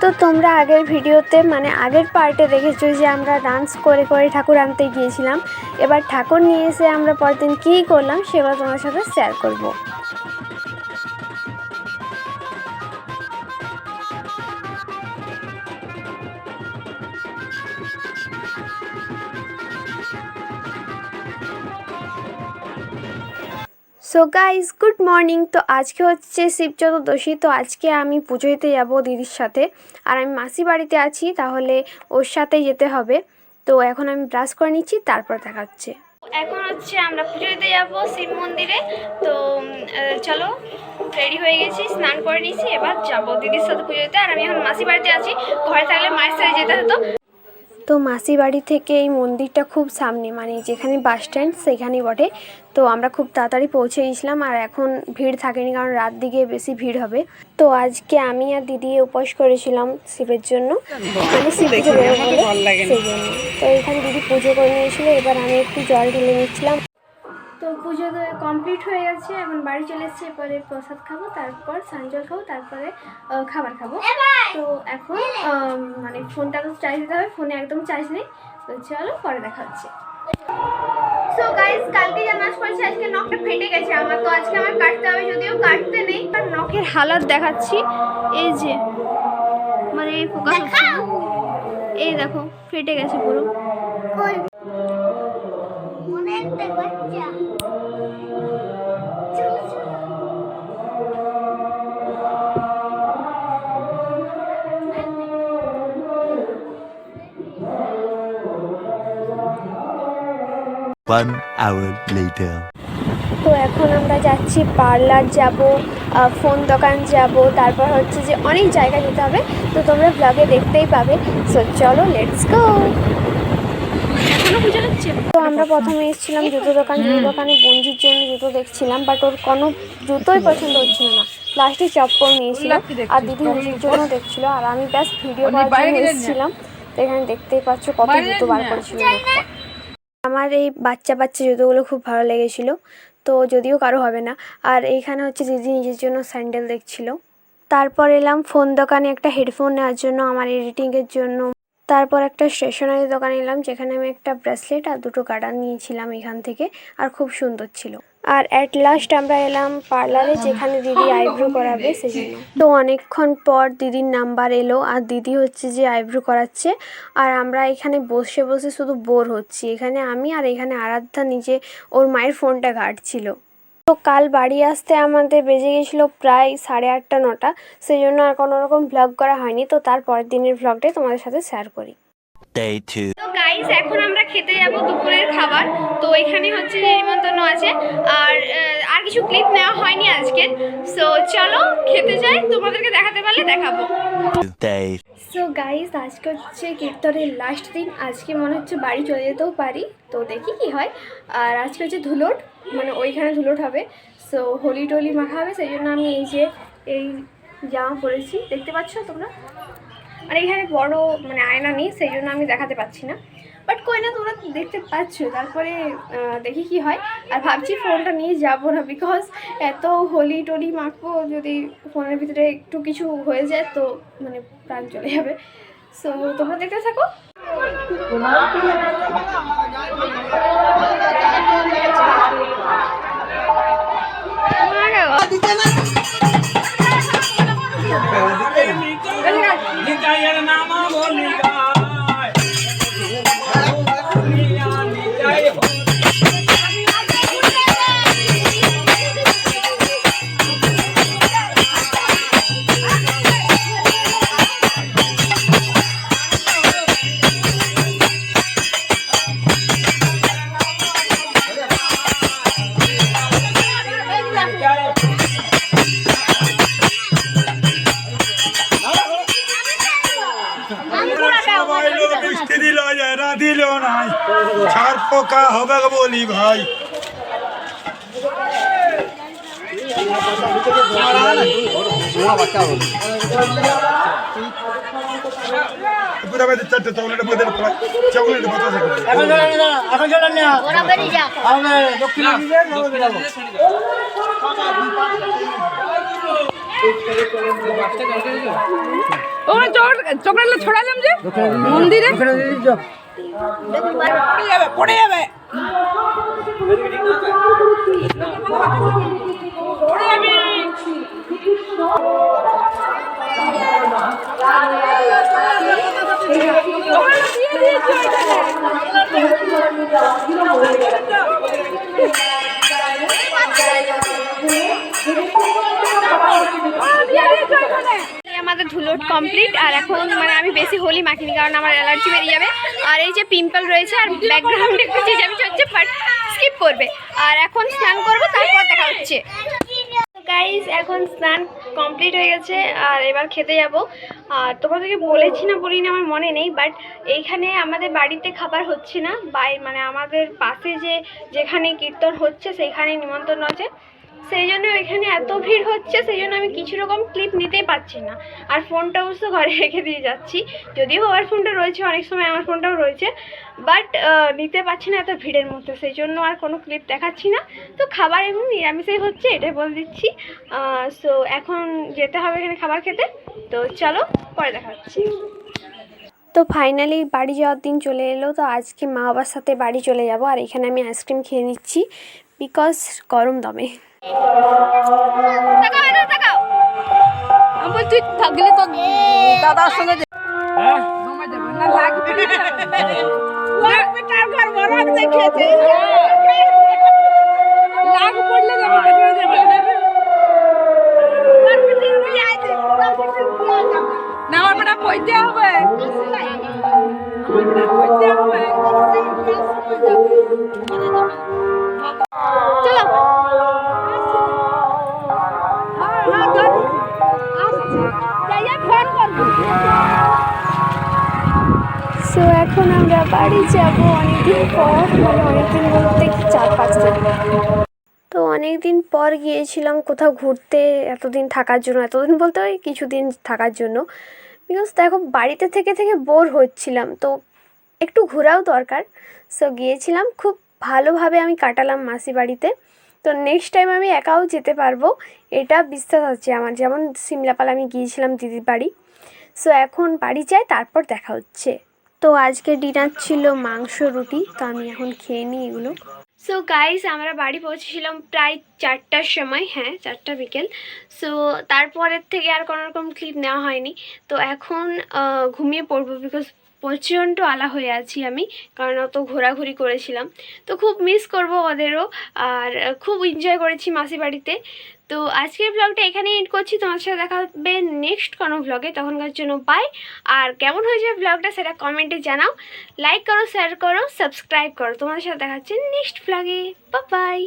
তো তোমরা আগের ভিডিওতে মানে আগের পার্টে দেখেছ যে আমরা ডান্স করে করে ঠাকুর আনতে গিয়েছিলাম এবার ঠাকুর নিয়ে এসে আমরা পরের দিন কী করলাম সেগুলো তোমার সাথে শেয়ার করব। সো গাইজ গুড মর্নিং তো আজকে হচ্ছে শিব চতুর্দশী, তো আজকে আমি পুজো দিতে যাব দিদির সাথে। আর আমি মাসি বাড়িতে আছি, তাহলে ওর সাথেই যেতে হবে। তো এখন আমি ব্রাশ করে নিচ্ছি, তারপর দেখা হচ্ছে এখন হচ্ছে আমরা পুজো দিতে যাব শিব মন্দিরে। তো চলো রেডি হয়ে গেছি, স্নান করে নিয়েছি, এবার যাব দিদির সাথে পুজো দিতে। আর আমি এখন মাসি বাড়িতে আছি, ঘরে থাকলে মায়ের সাথে যেতে হতো। তো মাসি বাড়ি থেকে এই মন্দিরটা খুব সামনে মানে যেখানে বাস স্ট্যান্ড সেখানেই বটে। তো আমরা খুব তাড়াতাড়ি পৌঁছে গেছিলাম আর এখন ভিড় থাকেনি কারণ রাত দিকে বেশি ভিড় হবে। তো আজকে আমি আর দিদি উপোস করেছিলাম শিবের জন্য। মানে শিব পুজো বেরোবো সেই জন্য। তো এখানে দিদি পুজো করে নিয়েছিল এবার আমি একটু জল ঢেলে নিচ্ছিলাম। তো পুজো তো কমপ্লিট হয়ে গেছে এখন বাড়ি চলে এসেছি এরপরে প্রসাদ খাব তারপর সানজল খাব তারপরে খাবার খাব। তো এখন মানে ফোনটা তো চার্জ দিতে হবে ফোনে একদম চার্জ নেই। তো চলো পরে দেখা হচ্ছে। সো গাইস কালকে যে আজকে নখটা ফেটে গেছে আমার তো আজকে আমার কাটতে হবে যদিও কাটতে নেই। আর নখের হালাত দেখাচ্ছি এই যে মানে হচ্ছে না। এই দেখো ফেটে গেছে পুরো। One hour later. তো এখন আমরা যাচ্ছি পার্লার যাব ফোন দোকান যাব তারপর হচ্ছে যে অনেক জায়গা যেতে হবে। তো তোমরা ব্লগে দেখতেই পাবে। সো চলো লেটস গো তো আমরা প্রথমে এসেছিলাম জুতো দোকান জুতো দোকানে বন্ধুর জন্য জুতো দেখছিলাম বাট ওর কোনো জুতোই পছন্দ হচ্ছিল না। লাস্টে চপ্পল নিয়েছিল আর দিদি নিজের জন্য দেখছিল আর আমি ব্যাস ভিডিও করার এসেছিলাম তো এখানে দেখতেই পাচ্ছ কত জুতো বার করেছিল। আমার এই বাচ্চা বাচ্চা জুতোগুলো খুব ভালো লেগেছিলো তো যদিও কারও হবে না। আর এইখানে হচ্ছে দিদি নিজের জন্য স্যান্ডেল দেখছিল। তারপর এলাম ফোন দোকানে একটা হেডফোন নেওয়ার জন্য আমার এডিটিংয়ের জন্য। তারপর একটা স্টেশনারি দোকানে এলাম যেখানে আমি একটা ব্রেসলেট আর দুটো গার্ডার নিয়েছিলাম এখান থেকে, আর খুব সুন্দর ছিল। আর অ্যাট লাস্ট আমরা এলাম পার্লারে, যেখানে দিদি আইব্রো করাবে সেজন্য। তো অনেকক্ষণ পর দিদির নাম্বার এলো, আর দিদি হচ্ছে যে আইব্রো করাচ্ছে, আর আমরা এখানে বসে বসে শুধু বোর হচ্ছি। এখানে আমি আর এখানে আরাধ্যা নিজে ওর মায়ের ফোনটা ঘাটছিল। তো কাল বাড়ি আসতে আমাদের বেজে গেছিল প্রায় সাড়ে আটটা, নটা। সেই জন্য আর কোনো রকম ভ্লগ করা হয়নি। তো তার পরের দিনের ভ্লগটাই তোমাদের সাথে শেয়ার করি। Day two. তো গাইস এখন আমরা খেতে যাব দুপুরের খাবার। তো এখানে হচ্ছে যে নিমন্ত্রণ আছে। আর আর কিছু ক্লিপ নেওয়া হয়নি আজকে। সো চলো খেতে যাই। তোমাদেরকে দেখাতে পারলে দেখাবো। সো গাইস আজকে হচ্ছে কীর্তনের লাস্ট দিন। আজকে মনে হচ্ছে বাড়ি চলে যেতেও পারি। তো দেখি কি হয়। আর আজকে হচ্ছে ধুলোট মানে ওইখানে ধুলোট হবে। সো হোলি টোলি মাখা হবে। সেই জন্য আমি এই যে এই জামা পরেছি। দেখতে পাচ্ছ তোমরা? মানে এখানে বড় মানে আয়না নেই, সেই জন্য আমি দেখাতে পাচ্ছি না। বাট কই না, তোমরা দেখতে পাচ্ছ। তারপরে দেখি কি হয়। আর ভাবছি ফোনটা নিয়ে যাব না বিকজ এত হোলি টোলি মাখবো, যদি ফোনের ভিতরে একটু কিছু হয়ে যায় তো মানে প্রাণ চলে যাবে। সো তোমরা দেখতে থাকো। হবে বলি ভাই। চারটে চকলেট চকলেট পচাশ ওখানে জল ছড়ালাম যে? মন্দিরে? পড়ে যাবে পড়ে যাবে। আমাদের ধুলোট কমপ্লিট আর এখন মানে আমি বেশি হোলি মাখিনি, কারণ আমার অ্যালার্জি বেরিয়ে যাবে। আর এই যে পিম্পল রয়েছে, আর ব্যাকগ্রাউন্ডে একটু চেঁচামি চলছে স্কিপ করবে। আর এখন স্নান করব, তারপর দেখা হচ্ছে। গাইজ এখন স্নান কমপ্লিট হয়ে গেছে, আর এবার খেতে যাব। আর তোমাদেরকে বলেছি না বলিনি, আমার মনে নেই বাট এইখানে আমাদের বাড়িতে খাবার হচ্ছে না। বাই মানে আমাদের পাশে যে যেখানে কীর্তন হচ্ছে, সেইখানে নিমন্ত্রণ আছে। সেই জন্য এখানে এত ভিড় হচ্ছে, সেই জন্য আমি কিছু রকম ক্লিপ নিতেই পারছি না। আর ফোনটা অবশ্য ঘরে রেখে দিয়ে যাচ্ছি। যদিও বাবার ফোনটা রয়েছে, অনেক সময় আমার ফোনটাও রয়েছে বাট নিতে পারছি না এত ভিড়ের মধ্যে। সেই জন্য আর কোনো ক্লিপ দেখাচ্ছি না। তো খাবার এমনি নিরামিষই হচ্ছে, এটাই বলে দিচ্ছি। সো এখন যেতে হবে এখানে খাবার খেতে। তো চলো, পরে দেখা হচ্ছে। তো ফাইনালি বাড়ি যাওয়ার দিন চলে এলো, তো আজকে মা বাবার সাথে বাড়ি চলে যাব। আর এখানে আমি আইসক্রিম খেয়ে নিচ্ছি বিকজ গরম দমে। বলছি থাকলে তো দাদার সঙ্গে লাগবে না। লাগবে তার ঘর বরফ দেখিয়েছে সো এখন আমরা বাড়ি যাব অনেকদিন পর মানে অনেকদিন বলতে চার পাঁচ তো অনেক দিন পর গিয়েছিলাম কোথাও ঘুরতে, এতদিন থাকার জন্য, এতদিন বলতে ওই কিছুদিন থাকার জন্য। বিকজ দেখো, বাড়িতে থেকে থেকে বোর হচ্ছিলাম, তো একটু ঘোরাও দরকার। সো গিয়েছিলাম, খুব ভালোভাবে আমি কাটালাম মাসি বাড়িতে। তো নেক্সট টাইম আমি একাও যেতে পারব, এটা বিশ্বাস আছে আমার। যেমন সিমলাপাল আমি গিয়েছিলাম দিদির বাড়ি। সো এখন বাড়ি যাই, তারপর দেখা হচ্ছে। তো আজকে ডিনার ছিল মাংস, রুটি, তো আমি এখন খেয়ে নিই এগুলো। সো গাইস আমরা বাড়ি পৌঁছেছিলাম প্রায় চারটার সময় হ্যাঁ চারটা বিকেল। সো তারপরের থেকে আর কোনো রকম ক্লিপ নেওয়া হয়নি। তো এখন ঘুমিয়ে পড়ব বিকজ প্রচণ্ড আলা হয়ে আছি আমি, কারণ অত ঘোরাঘুরি করেছিলাম। তো খুব মিস করব ওদেরও, আর খুব এনজয় করেছি মাসি বাড়িতে। তো আজকের ব্লগটা এখানেই এন্ড করছি তোমার সাথে দেখা হবে নেক্সট কোনো ব্লগে তখনকার জন্য বাই আর কেমন হয়েছে ব্লগটা সেটা কমেন্টে জানাও। লাইক করো শেয়ার করো সাবস্ক্রাইব করো। তোমাদের সাথে দেখা হচ্ছে নেক্সট ব্লগে বাই